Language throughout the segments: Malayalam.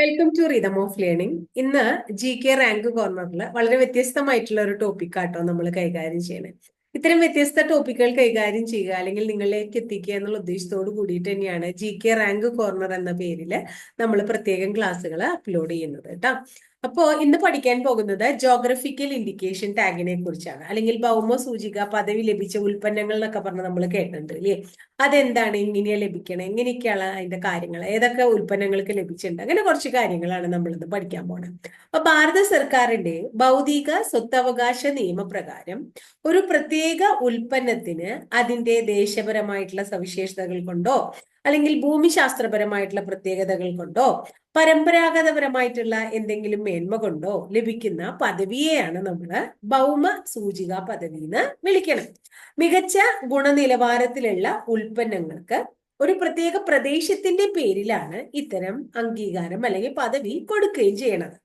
Welcome to rhythm of learning ഇന്ന് ജി കെ റാങ്ക് കോർണറിൽ വളരെ വ്യത്യസ്തമായിട്ടുള്ള ഒരു ടോപ്പിക് ആട്ടോ നമ്മൾ കൈകാര്യം ചെയ്യണേ. ഇത്തരം വ്യത്യസ്ത ടോപ്പിക്കുകൾ കൈകാര്യം ചെയ്യുക അല്ലെങ്കിൽ നിങ്ങളിലേക്ക് എത്തിക്കുക എന്നുള്ള ഉദ്ദേശത്തോട് കൂടിയിട്ട് തന്നെയാണ് ജി കെ റാങ്ക് കോർണർ എന്ന പേരിൽ നമ്മൾ പ്രത്യേകം ക്ലാസ്സുകൾ അപ്ലോഡ് ചെയ്യുന്നത് കേട്ടോ. അപ്പോ ഇന്ന് പഠിക്കാൻ പോകുന്നത് ജോഗ്രഫിക്കൽ ഇൻഡിക്കേഷൻ ടാഗിനെ കുറിച്ചാണ്. അല്ലെങ്കിൽ ഭൗമ സൂചിക പദവി ലഭിച്ച ഉൽപ്പന്നങ്ങൾ എന്നൊക്കെ പറഞ്ഞ് നമ്മൾ കേട്ടിട്ടുണ്ട് അല്ലേ അതെന്താണ്? എങ്ങനെയാ ലഭിക്കണം? എങ്ങനെയൊക്കെയാണ് അതിന്റെ കാര്യങ്ങൾ ഏതൊക്കെ ഉൽപ്പന്നങ്ങൾക്ക് ലഭിച്ചിട്ടുണ്ട്? അങ്ങനെ കുറച്ച് കാര്യങ്ങളാണ് നമ്മൾ ഇന്ന് പഠിക്കാൻ പോണത്. അപ്പൊ ഭാരത സർക്കാരിന്റെ ഭൗതിക സ്വത്തവകാശ നിയമപ്രകാരം ഒരു പ്രത്യേക ഉൽപ്പന്നത്തിന് അതിന്റെ ദേശപരമായിട്ടുള്ള സവിശേഷതകൾ കൊണ്ടോ അല്ലെങ്കിൽ ഭൂമിശാസ്ത്രപരമായിട്ടുള്ള പ്രത്യേകതകൾ കൊണ്ടോ പരമ്പരാഗതപരമായിട്ടുള്ള എന്തെങ്കിലും മേന്മ കൊണ്ടോ ലഭിക്കുന്ന പദവിയെയാണ് നമ്മൾ ഭൗമ സൂചിക പദവി എന്ന് വിളിക്കണം മികച്ച ഗുണനിലവാരത്തിലുള്ള ഉൽപ്പന്നങ്ങൾക്ക് ഒരു പ്രത്യേക പ്രദേശത്തിന്റെ പേരിലാണ് ഇത്തരം അംഗീകാരം അല്ലെങ്കിൽ പദവി കൊടുക്കുകയും ചെയ്യണത്.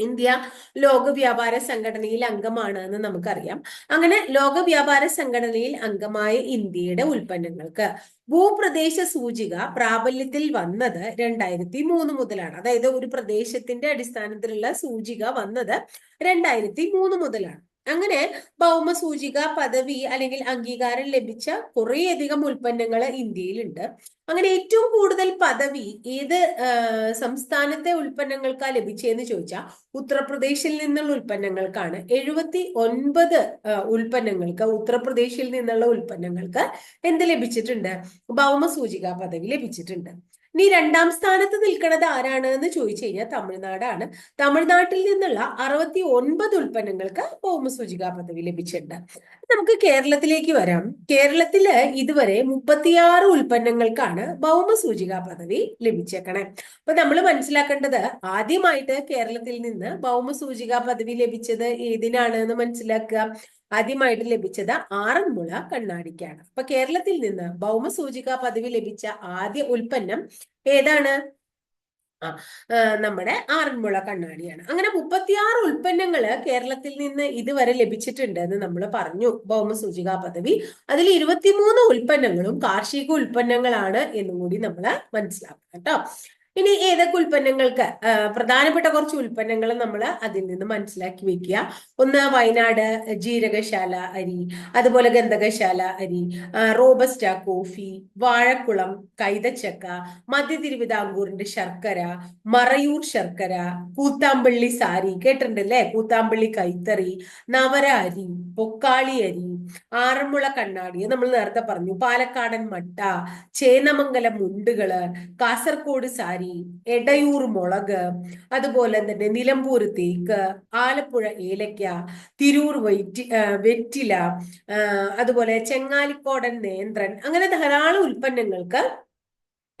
ഇന്ത്യ ലോക വ്യാപാര സംഘടനയിൽ അംഗമാണ് എന്ന് നമുക്കറിയാം. അങ്ങനെ ലോക വ്യാപാര സംഘടനയിൽ അംഗമായ ഇന്ത്യയുടെ ഉൽപ്പന്നങ്ങൾക്ക് ഭൂപ്രദേശ സൂചിക പ്രാബല്യത്തിൽ വന്നത് രണ്ടായിരത്തി മൂന്ന് മുതലാണ്. അതായത് ഒരു പ്രദേശത്തിന്റെ അടിസ്ഥാനത്തിലുള്ള സൂചിക വന്നത് രണ്ടായിരത്തി മൂന്ന് മുതലാണ്. അങ്ങനെ ഭൗമ സൂചിക പദവി അല്ലെങ്കിൽ അംഗീകാരം ലഭിച്ച കുറേയധികം ഉൽപ്പന്നങ്ങൾ ഇന്ത്യയിലുണ്ട്. അങ്ങനെ ഏറ്റവും കൂടുതൽ പദവി ഏത് സംസ്ഥാനത്തെ ഉൽപ്പന്നങ്ങൾക്കാ ലഭിച്ചതെന്ന് ചോദിച്ചാൽ ഉത്തർപ്രദേശിൽ നിന്നുള്ള ഉൽപ്പന്നങ്ങൾക്കാണ്. എഴുപത്തി ഒൻപത് ഉൽപ്പന്നങ്ങൾക്ക് ഉത്തർപ്രദേശിൽ നിന്നുള്ള ഉൽപ്പന്നങ്ങൾക്ക് എന്ത് ലഭിച്ചിട്ടുണ്ട്? ഭൗമ സൂചിക പദവി ലഭിച്ചിട്ടുണ്ട്. ഇനി രണ്ടാം സ്ഥാനത്ത് നിൽക്കുന്നത് ആരാണ് എന്ന് ചോദിച്ചു കഴിഞ്ഞാൽ തമിഴ്നാടാണ്. തമിഴ്നാട്ടിൽ നിന്നുള്ള അറുപത്തി ഒൻപത് ഉൽപ്പന്നങ്ങൾക്ക് ഭൗമസൂചിക പദവി ലഭിച്ചിട്ടുണ്ട്. നമുക്ക് കേരളത്തിലേക്ക് വരാം. കേരളത്തിൽ ഇതുവരെ മുപ്പത്തിയാറ് ഉൽപ്പന്നങ്ങൾക്കാണ് ഭൗമസൂചിക പദവി ലഭിച്ചേക്കണേ. അപ്പൊ നമ്മൾ മനസ്സിലാക്കേണ്ടത് ആദ്യമായിട്ട് കേരളത്തിൽ നിന്ന് ഭൗമസൂചിക പദവി ലഭിച്ചത് ഏതിനാണ് എന്ന് മനസ്സിലാക്കുക. ആദ്യമായിട്ട് ലഭിച്ചത് ആറന്മുള കണ്ണാടിക്കാണ്. അപ്പൊ കേരളത്തിൽ നിന്ന് ഭൗമസൂചിക പദവി ലഭിച്ച ആദ്യ ഉൽപ്പന്നം ഏതാണ്? ആ നമ്മുടെ ആറന്മുള കണ്ണാടിയാണ്. അങ്ങനെ മുപ്പത്തിയാറ് ഉൽപ്പന്നങ്ങൾ കേരളത്തിൽ നിന്ന് ഇതുവരെ ലഭിച്ചിട്ടുണ്ട് എന്ന് നമ്മൾ പറഞ്ഞു. ഭൗമസൂചിക പദവി. അതിൽ ഇരുപത്തിമൂന്ന് ഉൽപ്പന്നങ്ങളും കാർഷിക ഉൽപ്പന്നങ്ങളാണ് എന്നും കൂടി നമ്മൾ മനസ്സിലാക്കണം കേട്ടോ. ഇനി ഏതൊക്കെ ഉൽപ്പന്നങ്ങൾക്ക് പ്രധാനപ്പെട്ട കുറച്ച് ഉൽപ്പന്നങ്ങൾ നമ്മൾ അതിൽ നിന്ന് മനസ്സിലാക്കി വെക്കുക. ഒന്ന് വയനാട് ജീരകശാല അരി അതുപോലെ ഗന്ധകശാല അരി റോബസ്റ്റ കോഫി വാഴക്കുളം കൈതച്ചക്ക മധ്യ തിരുവിതാംകൂറിന്റെ ശർക്കര മറയൂർ ശർക്കര കൂത്താമ്പള്ളി സാരി കേട്ടിട്ടുണ്ട് അല്ലേ കൂത്താമ്പള്ളി കൈത്തറി നവര അരി പൊക്കാളി അരി ആറന്മുള കണ്ണാടി നമ്മൾ നേരത്തെ പറഞ്ഞു. പാലക്കാടൻ മട്ട ചേനമംഗലം മുണ്ടുകൾ കാസർഗോഡ് സാരി എടയൂർ മുളക് അതുപോലെ തന്നെ നിലമ്പൂർ തേക്ക് ആലപ്പുഴ ഏലക്ക തിരൂർ വൈറ്റി വെറ്റില അതുപോലെ ചെങ്ങാലിക്കോടൻ നേന്ത്രൻ അങ്ങനെ ധാരാളം ഉൽപ്പന്നങ്ങൾക്ക്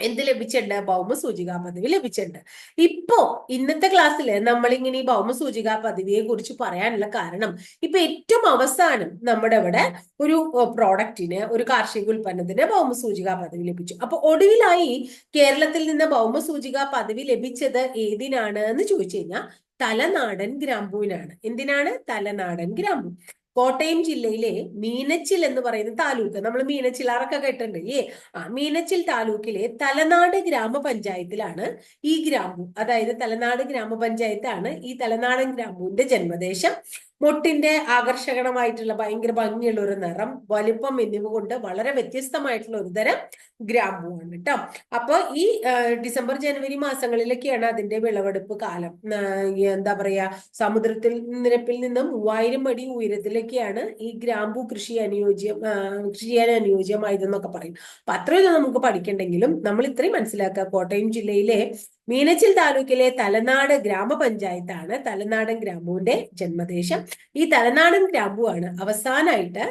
എന്ത് ലഭിച്ചിട്ടുണ്ട്? ഭൗമസൂചികാ പദവി ലഭിച്ചിട്ടുണ്ട്. ഇപ്പോ ഇന്നത്തെ ക്ലാസ്സിൽ നമ്മളിങ്ങനെ ഈ ഭൗമസൂചികാ പദവിയെ കുറിച്ച് പറയാനുള്ള കാരണം ഇപ്പൊ ഏറ്റവും അവസാനം നമ്മുടെ ഇവിടെ ഒരു പ്രോഡക്റ്റിന് ഒരു കാർഷിക ഉൽപ്പന്നത്തിന് ഭൗമസൂചികാ പദവി ലഭിച്ചു. അപ്പൊ ഒടുവിലായി കേരളത്തിൽ നിന്ന് ഭൗമസൂചികാ പദവി ലഭിച്ചത് ഏതിനാണ് എന്ന് ചോദിച്ചു കഴിഞ്ഞാൽ തലനാടൻ ഗ്രാമ്പുവിനാണ്. എന്തിനാണ്? തലനാടൻ ഗ്രാമ്പൂ. കോട്ടയം ജില്ലയിലെ മീനച്ചിൽ എന്ന് പറയുന്ന താലൂക്ക് നമ്മൾ മീനച്ചിലാറൊക്കെ കേട്ടിട്ടുണ്ട് കേട്ടിട്ടുണ്ടല്ലേ? ആ മീനച്ചിൽ താലൂക്കിലെ തലനാട് ഗ്രാമപഞ്ചായത്തിലാണ് ഈ ഗ്രാമം അതായത് തലനാട് ഗ്രാമപഞ്ചായത്താണ് ഈ തലനാടൻ ഗ്രാമ്പുവിന്റെ ജന്മദേശം. മൊട്ടിന്റെ ആകർഷകമായിട്ടുള്ള ഭയങ്കര ഭംഗിയുള്ള ഒരു നിറം വലിപ്പം എന്നിവ കൊണ്ട് വളരെ വ്യത്യസ്തമായിട്ടുള്ള ഒരു തരം ഗ്രാമ്പുവാണ് കേട്ടോ അപ്പൊ ഈ ഡിസംബർ ജനുവരി മാസങ്ങളിലൊക്കെയാണ് അതിന്റെ വിളവെടുപ്പ് കാലം. എന്താ പറയാ സമുദ്രത്തിൽ നിരപ്പിൽ നിന്നും മൂവായിരം അടി ഉയരത്തിലൊക്കെയാണ് ഈ ഗ്രാമ്പു കൃഷി അനുയോജ്യം കൃഷി ചെയ്യാൻ അനുയോജ്യമായതെന്നൊക്കെ പറയും. അപ്പൊ അത്രയൊന്നും നമുക്ക് പഠിക്കണ്ടെങ്കിലും നമ്മൾ ഇത്രയും മനസ്സിലാക്കുക. കോട്ടയം ജില്ലയിലെ മീനച്ചിൽ താലൂക്കിലെ തലനാട് ഗ്രാമപഞ്ചായത്താണ് തലനാടൻ ഗ്രാമ്പുവിന്റെ ജന്മദേശം. ഈ തലനാടൻ ഗ്രാമ്പുവാണ് അവസാനമായിട്ട്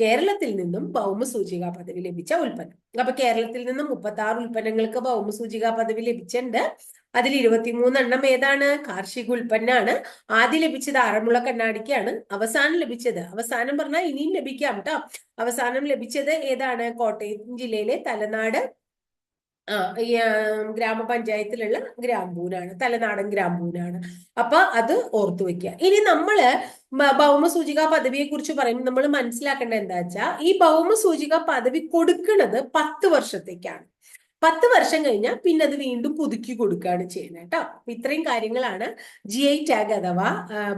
കേരളത്തിൽ നിന്നും ഭൗമസൂചിക പദവി ലഭിച്ച ഉൽപ്പന്നം. അപ്പൊ കേരളത്തിൽ നിന്നും മുപ്പത്തി ആറ് ഉൽപ്പന്നങ്ങൾക്ക് ഭൗമസൂചിക പദവി ലഭിച്ചിട്ടുണ്ട്. അതിൽ ഇരുപത്തിമൂന്നെണ്ണം ഏതാണ്? കാർഷിക ഉൽപ്പന്നാണ്. ആദ്യം ലഭിച്ചത് ആറന്മുള കണ്ണാടിക്കാണ്. അവസാനം ലഭിച്ചത് അവസാനം പറഞ്ഞാൽ ഇനിയും ലഭിക്കാം കേട്ടോ അവസാനം ലഭിച്ചത് ഏതാണ്? കോട്ടയം ജില്ലയിലെ തലനാട് ആ ഗ്രാമപഞ്ചായത്തിലുള്ള ഗ്രാമ്പൂനാണ് തലനാടൻ ഗ്രാമ്പൂനാണ് അപ്പൊ അത് ഓർത്തു വെക്കുക. ഇനി നമ്മൾ ഭൗമസൂചിക പദവിയെ കുറിച്ച് പറയുമ്പോൾ നമ്മൾ മനസ്സിലാക്കേണ്ടത് എന്താ വെച്ചാൽ ഈ ഭൗമസൂചിക പദവി കൊടുക്കുന്നത് പത്ത് വർഷത്തേക്കാണ്. പത്ത് വർഷം കഴിഞ്ഞാൽ പിന്നെ അത് വീണ്ടും പുതുക്കി കൊടുക്കുകയാണ് ചെയ്യുന്നത് കേട്ടോ. അപ്പൊ ഇത്രയും കാര്യങ്ങളാണ് ജി ഐ ടാഗ് അഥവാ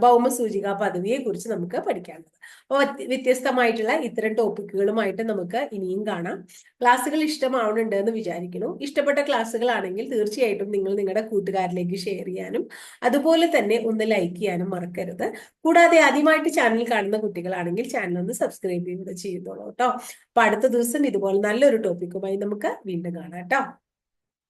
ഭൗമസൂചിക പദവിയെ കുറിച്ച് നമുക്ക് പഠിക്കാനുള്ളത്. അപ്പോൾ വ്യത്യസ്തമായിട്ടുള്ള ഇത്തരം ടോപ്പിക്കുകളുമായിട്ട് നമുക്ക് ഇനിയും കാണാം. ക്ലാസ്സുകൾ ഇഷ്ടമാവുന്നുണ്ട് എന്ന് വിചാരിക്കുന്നു. ഇഷ്ടപ്പെട്ട ക്ലാസ്സുകളാണെങ്കിൽ തീർച്ചയായിട്ടും നിങ്ങൾ നിങ്ങളുടെ കൂട്ടുകാരിലേക്ക് ഷെയർ ചെയ്യാനും അതുപോലെ തന്നെ ഒന്ന് ലൈക്ക് ചെയ്യാനും മറക്കരുത്. കൂടാതെ ആദ്യമായിട്ട് ചാനൽ കാണുന്ന കുട്ടികളാണെങ്കിൽ ചാനൽ ഒന്ന് സബ്സ്ക്രൈബ് ചെയ്യുക ചെയ്തോളൂ കേട്ടോ. അപ്പൊ അടുത്ത ദിവസം ഇതുപോലെ നല്ലൊരു ടോപ്പിക്കുമായി നമുക്ക് വീണ്ടും കാണാം കേട്ടോ